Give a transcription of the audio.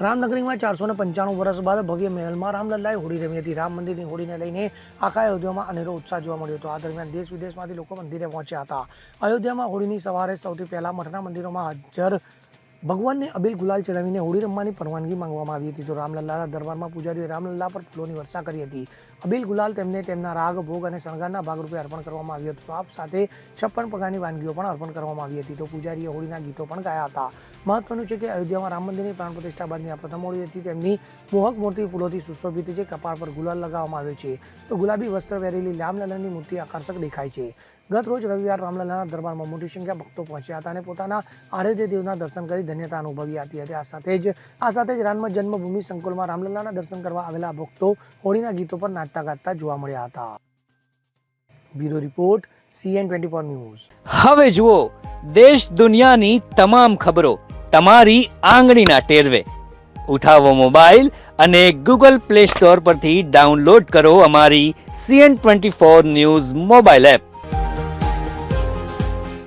રામનગરીમાં ચારસો ને પંચાણું વર્ષ બાદ ભવ્ય મહેલમાં રામલલ્લાએ હોળી રમી હતી. રામ મંદિરની હોળીને લઈને આખા અયોધ્યામાં અનેરો ઉત્સાહ જોવા મળ્યો હતો. આ દરમિયાન દેશ વિદેશમાંથી લોકો મંદિરે પહોંચ્યા હતા. અયોધ્યામાં હોળીની સવારે સૌથી પહેલા મઠના મંદિરોમાં હાજર ભગવાનને અબિલ ગુલાલ ચડાવીને હોળી રમવાની પરવાનગી માંગવામાં આવી હતી. તો રામલલ્લાના દરબારમાં પૂજારીએ રામલલ્લા પર ફૂલોની વર્ષા કરી હતી. અબિલ ગુલાલ તેમને તેમના રાગ, ભોગ અને શણગારના ભાગરૂપે અર્પણ કરવામાં આવ્યું હતું. આપ સાથે છપ્પન પ્રકારની વાનગીઓ પણ અર્પણ કરવામાં આવી હતી. તો પૂજારીએ હોળીના ગીતો પણ ગાયા હતા. મહત્વનું છે કે અયોધ્યામાં રામ મંદિરની પ્રાણ પ્રતિષ્ઠા બાદની આ પ્રથમ હોળી હતી. તેમની મોહક મૂર્તિ ફૂલોથી સુશોભિત છે. કપાળ પર ગુલાલ લગાવવામાં આવ્યો છે. તો ગુલાબી વસ્ત્ર પહેરેલી રામલલ્લાની મૂર્તિ આકર્ષક દેખાય છે. ગત રોજ રવિવાર રામલલ્લાના દરબારમાં મોટી સંખ્યા ભક્તો પહોંચ્યા હતા અને પોતાના આરાધ્ય દેવના દર્શન કરી ધન્યતા અનુભવી હતી આ સાથે જ આ સાથે જ રામ જન્મભૂમિ સંકુલમાં રામલલ્લાના દર્શન કરવા આવેલા ભક્તો હોળીના ગીતો પર નાચતા ગાતા જોવા મળ્યા હતા. Bureau report CN twenty four news. હવે જુઓ, દેશ દુનિયાની તમામ ખબરો તમારી આંગળીના ટેરવે. ઉઠાવો મોબાઈલ અને ગૂગલ પ્લે સ્ટોર પરથી ડાઉનલોડ કરો અમારી CN twenty four news mobile app.